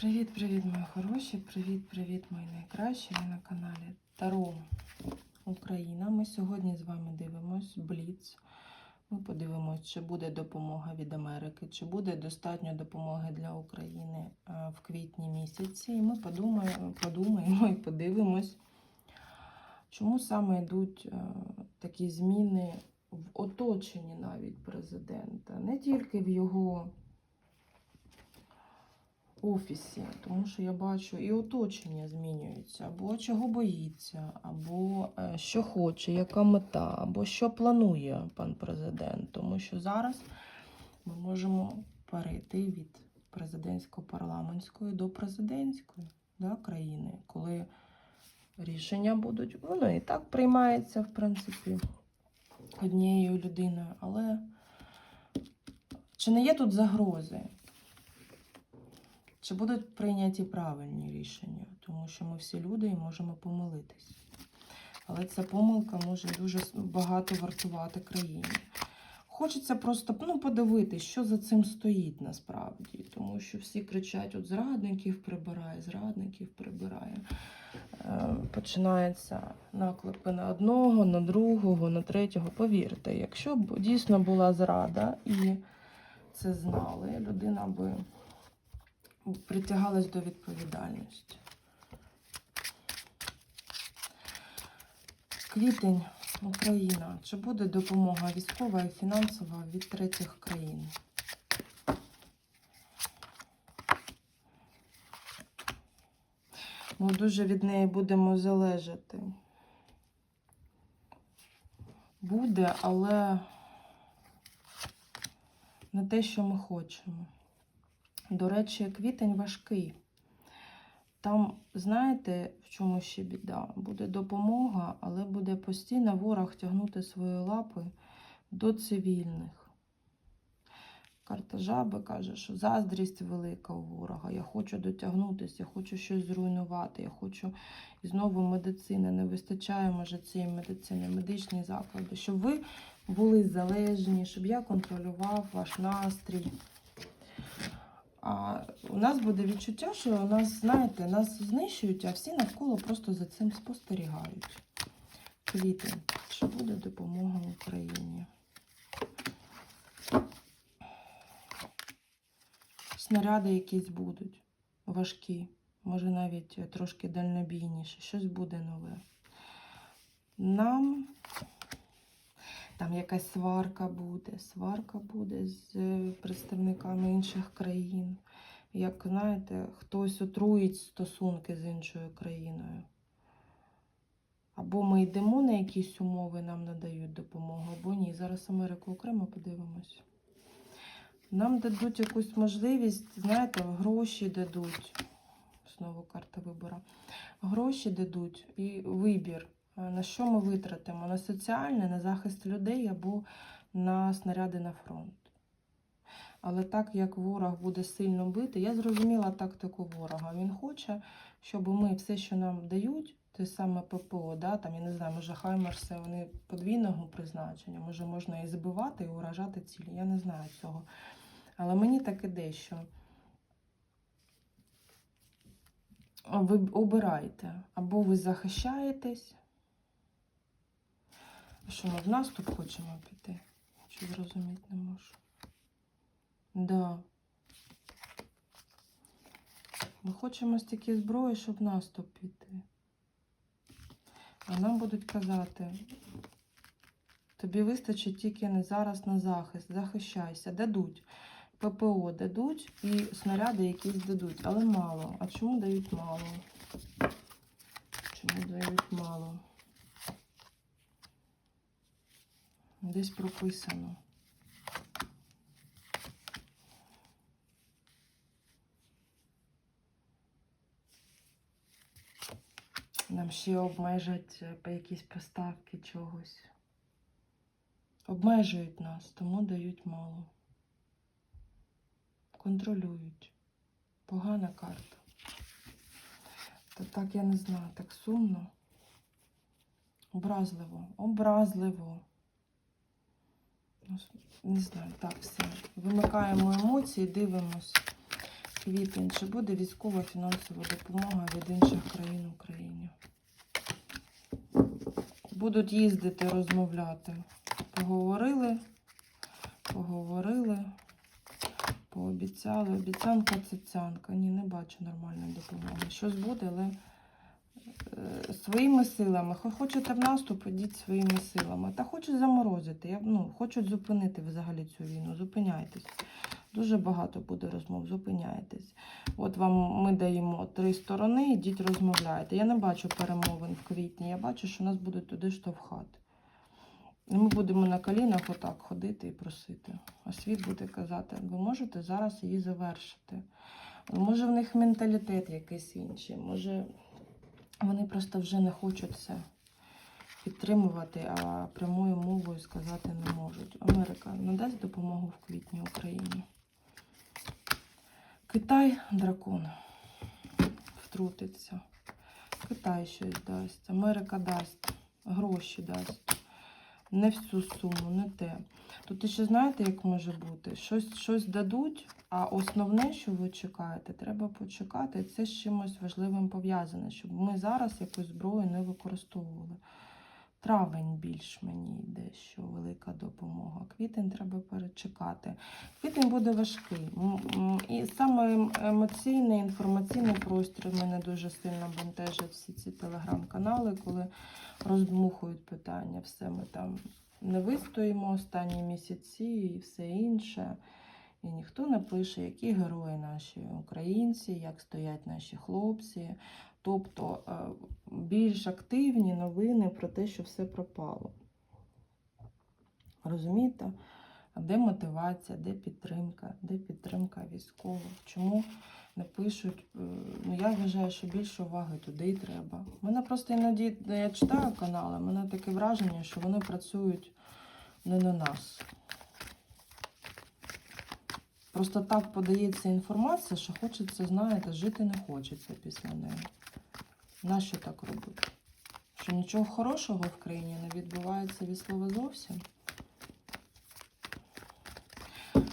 Привіт-привіт, мої хороші! Привіт-привіт, мої найкращі! Ви на каналі Таро Україна. Ми сьогодні з вами дивимось Бліц. Ми подивимось, чи буде допомога від Америки, чи буде достатньо допомоги для України е, в квітні місяці. І ми подумаємо, подумаємо і подивимось, чому саме йдуть е, такі зміни в оточенні навіть президента, не тільки в його офісі, тому що я бачу і оточення змінюється, або чого боїться, або е, що хоче, яка мета, або що планує пан президент. Тому що зараз ми можемо перейти від президентсько-парламентської до президентської да, країни, коли рішення будуть, воно і так приймається, в принципі, однією людиною, але чи не є тут загрози? Чи будуть прийняті правильні рішення? Тому що ми всі люди і можемо помилитись. Але ця помилка може дуже багато вартувати країні. Хочеться просто ну, подивитись, що за цим стоїть насправді. Тому що всі кричать: от зрадників прибирає, зрадників прибирає. Е, починаються наклепи на одного, на другого, на третього. Повірте, якщо б дійсно була зрада і це знали, людина би притягалась до відповідальності. Квітень, Україна. Чи буде допомога військова і фінансова від третіх країн? Ми дуже від неї будемо залежати. Буде, але не те, що ми хочемо. До речі, квітень важкий. Там, знаєте, в чому ще біда? Буде допомога, але буде постійно ворог тягнути свої лапи до цивільних. Карта жаби каже, що заздрість велика у ворога. Я хочу дотягнутися, я хочу щось зруйнувати, я хочу і знову медицини. Не вистачає, може, цієї медицини, медичні заклади, щоб ви були залежні, щоб я контролював ваш настрій. У нас буде відчуття, що у нас, знаєте, нас знищують, а всі навколо просто за цим спостерігають. Квітень, чи буде допомога Україні? Снаряди якісь будуть важкі, може навіть трошки дальнобійніші, щось буде нове. Нам там якась сварка буде, сварка буде з представниками інших країн. Як знаєте, хтось отруїть стосунки з іншою країною. Або ми йдемо на якісь умови, нам надають допомогу, або ні. Зараз Америку окремо подивимось. Нам дадуть якусь можливість, знаєте, гроші дадуть. Знову карта вибора. Гроші дадуть і вибір. Е, На що ми витратимо? На соціальне, на захист людей або на снаряди на фронт. Але так як ворог буде сильно бити, я зрозуміла тактику ворога. Він хоче, щоб ми все, що нам дають, те саме ППО, да, там, я не знаю, може Хаймерси, вони подвійного призначення, може можна і збивати, і уражати цілі. Я не знаю цього. Але мені так іде, що ви обирайте, або ви захищаєтесь, що ми в наступ хочемо піти? Чи зрозуміти не можу? Да. Ми хочемо стільки зброї, щоб в наступ піти. А нам будуть казати, тобі вистачить тільки не зараз на захист, захищайся, дадуть. ППО дадуть і снаряди якісь дадуть, але мало. А чому дають мало? Чому дають мало? Десь прописано. Нам ще обмежать е, по якісь поставки чогось. Обмежують нас, тому дають мало. Контролюють. Погана карта. Та так я не знаю, так сумно. Образливо, образливо. Ну, Не знаю, так, все. Вимикаємо емоції, дивимось. Квітень. Чи буде військова фінансова допомога від інших країн Україні? Будуть їздити, розмовляти. Поговорили, поговорили, пообіцяли. Обіцянка цяцянка. Ні, не бачу нормальної допомоги. Щось буде, але своїми силами. Хо- Хочете в наступ, ідіть своїми силами. Та хочуть заморозити. Я, ну, хочуть зупинити взагалі цю війну. Зупиняйтесь. Дуже багато буде розмов, зупиняйтесь. От вам ми даємо три сторони, ідіть розмовляйте. Я не бачу перемовин в квітні, я бачу, що нас будуть туди штовхати. І ми будемо на колінах отак ходити і просити. А світ буде казати, ви можете зараз її завершити. Може, в них менталітет якийсь інший, може, вони просто вже не хочуть це підтримувати, а прямою мовою сказати не можуть. Америка надасть допомогу в квітні Україні. Китай дракон втрутиться. Китай щось дасть, Америка дасть, гроші дасть. Не всю суму, не те. Тут ще знаєте, як може бути? Щось, щось дадуть, а основне, що ви чекаєте, треба почекати. Це з чимось важливим пов'язане, щоб ми зараз якусь зброю не використовували. Травень більш мені йде, що велика допомога. Квітень треба перечекати. Квітень буде важкий. І саме ем- емоційний, інформаційний простір мене дуже сильно бентежить всі ці телеграм-канали, коли роздмухують питання. Все ми там не вистоїмо останні місяці і все інше. І ніхто не пише, які герої наші українці, як стоять наші хлопці. Тобто е, більш активні новини про те, що все пропало. Розумієте? Де мотивація, де підтримка, де підтримка військових? Чому не пишуть? Е, Ну, я вважаю, що більше уваги туди треба. Мене просто іноді я читаю канали, мене таке враження, що вони працюють не на нас. Просто так подається інформація, що хочеться, знаєте, жити не хочеться після неї. Нащо так робити? Що нічого хорошого в країні не відбувається від слова зовсім?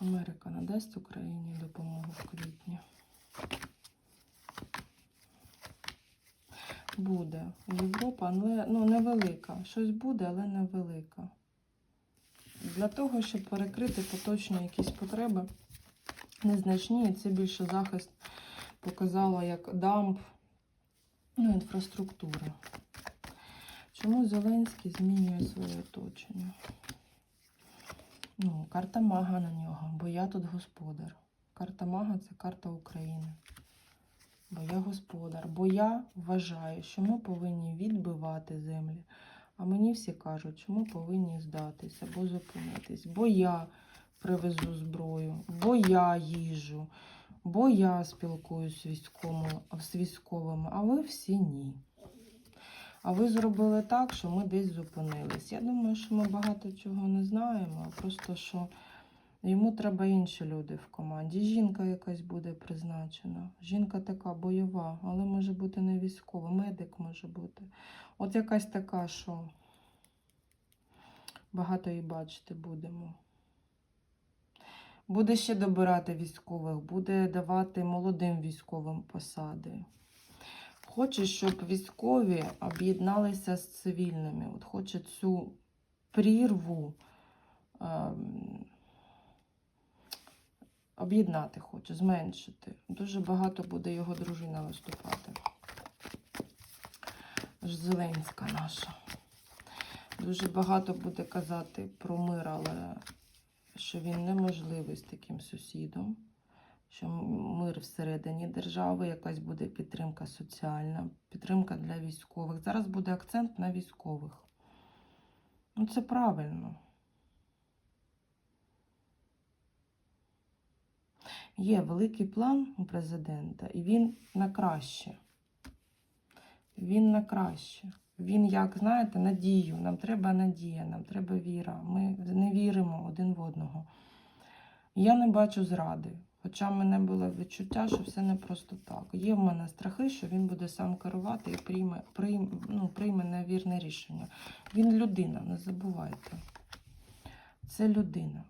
Америка надасть Україні допомогу в квітні. Буде. Європа, але ну, невелика. Щось буде, але невелика. Для того, щоб перекрити поточні якісь потреби, незначні, це більше захист показало як дамп, ну, інфраструктура. Чому Зеленський змінює своє оточення? Ну, карта мага на нього, бо я тут господар. Карта мага це карта України. Бо я господар. Бо я вважаю, що ми повинні відбивати землі. А мені всі кажуть, що ми повинні здатись або зупинитись. Бо я привезу зброю, бо я їжу, бо я спілкуюсь з військовими, а ви всі ні. А ви зробили так, що ми десь зупинились. Я думаю, що ми багато чого не знаємо, а просто що йому треба інші люди в команді. Жінка якась буде призначена. Жінка така бойова, але може бути не військова, медик може бути. От якась така, що багато її бачити будемо. Буде ще добирати військових, буде давати молодим військовим посади. Хоче, щоб військові об'єдналися з цивільними. От хоче цю прірву ем, об'єднати хоче, зменшити. Дуже багато буде його дружина виступати. Зеленська наша. Дуже багато буде казати про мир, але що він неможливий з таким сусідом, що мир всередині держави, якась буде підтримка соціальна, підтримка для військових. Зараз буде акцент на військових. Ну, це правильно. Є великий план у президента, і він на краще. Він на краще. Він, як знаєте, надію. Нам треба надія, нам треба віра. Ми не віримо один в одного. Я не бачу зради. Хоча в мене було відчуття, що все не просто так. Є в мене страхи, що він буде сам керувати і прийме, прийме, ну, прийме невірне рішення. Він людина, не забувайте. Це людина.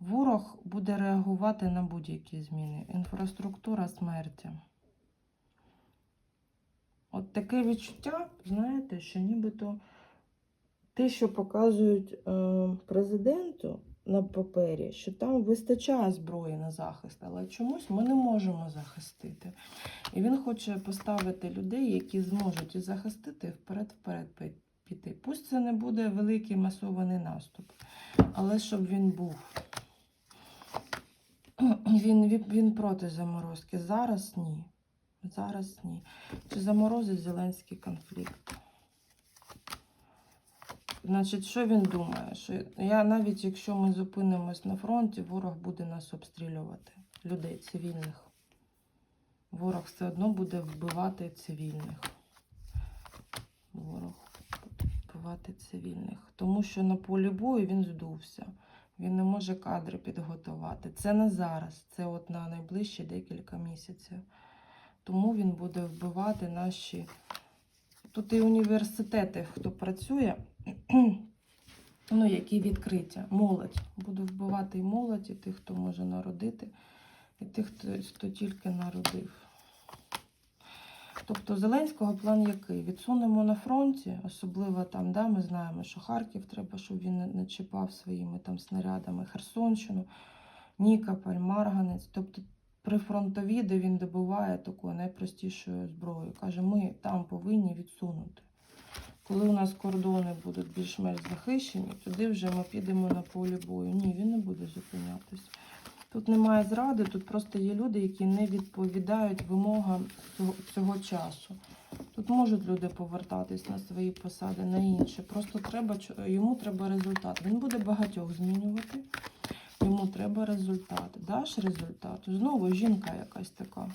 Ворог буде реагувати на будь-які зміни. Інфраструктура смерті. От таке відчуття, знаєте, що нібито те, що показують е, президенту на папері, що там вистачає зброї на захист, але чомусь ми не можемо захистити. І він хоче поставити людей, які зможуть і захистити, вперед-вперед піти. Пусть це не буде великий масований наступ, але щоб він був. Він, він, він проти заморозки. Зараз ні. Зараз ні. Чи заморозить Зеленський конфлікт? Значить, що він думає? Що я навіть якщо ми зупинимось на фронті, ворог буде нас обстрілювати, людей цивільних. Ворог все одно буде вбивати цивільних. Ворог буде вбивати цивільних. Тому що на полі бою він здувся. Він не може кадри підготувати. Це не зараз, це от на найближчі декілька місяців. Тому він буде вбивати наші. Тут і університети, хто працює, ну, які відкриті. Молодь. Буду вбивати і молодь, і тих, хто може народити, і тих, хто, хто тільки народив. Тобто Зеленського план який? Відсунемо на фронті, особливо там, да, ми знаємо, що Харків треба, щоб він не чіпав своїми там снарядами Херсонщину, Нікополь, Марганець. Тобто при фронтові, де він добуває такою найпростішою зброєю. Каже, ми там повинні відсунути. Коли у нас кордони будуть більш-менш захищені, туди вже ми підемо на полі бою. Ні, він не буде зупинятись. Тут немає зради, тут просто є люди, які не відповідають вимогам цього, цього часу. Тут можуть люди повертатись на свої посади, на інші. Просто треба йому треба результат. Він буде багатьох змінювати. Йому треба результат. Даш результат. Знову жінка якась така.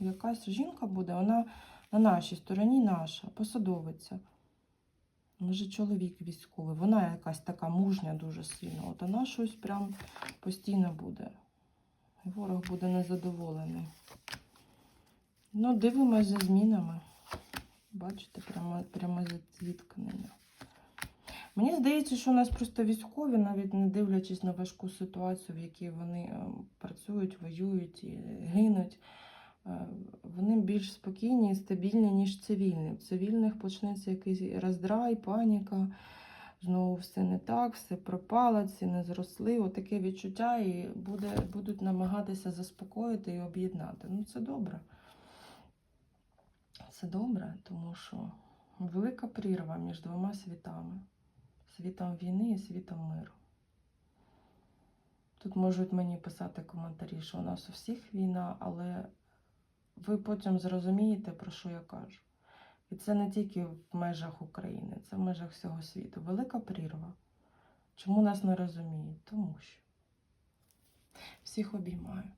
Якась жінка буде, вона на нашій стороні наша, посадовиця. Може, чоловік військовий. Вона якась така мужня дуже сильно. От вона щось прям постійно буде. Ворог буде незадоволений. Ну, дивимося за змінами. Бачите, прямо, прямо зіткнення. Мені здається, що у нас просто військові, навіть не дивлячись на важку ситуацію, в якій вони е, працюють, воюють і гинуть, е, вони більш спокійні і стабільні, ніж цивільні. В цивільних почнеться якийсь роздрай, паніка. Знову все не так, все пропало, ціни зросли. Отаке відчуття, і буде, будуть намагатися заспокоїти і об'єднати. Ну, це добре. Це добре, тому що велика прірва між двома світами: світом війни і світом миру. Тут можуть мені писати коментарі, що у нас у всіх війна, але ви потім зрозумієте, про що я кажу. І це не тільки в межах України, це в межах всього світу. Велика прірва. Чому нас не розуміють? Тому що всіх обіймаю.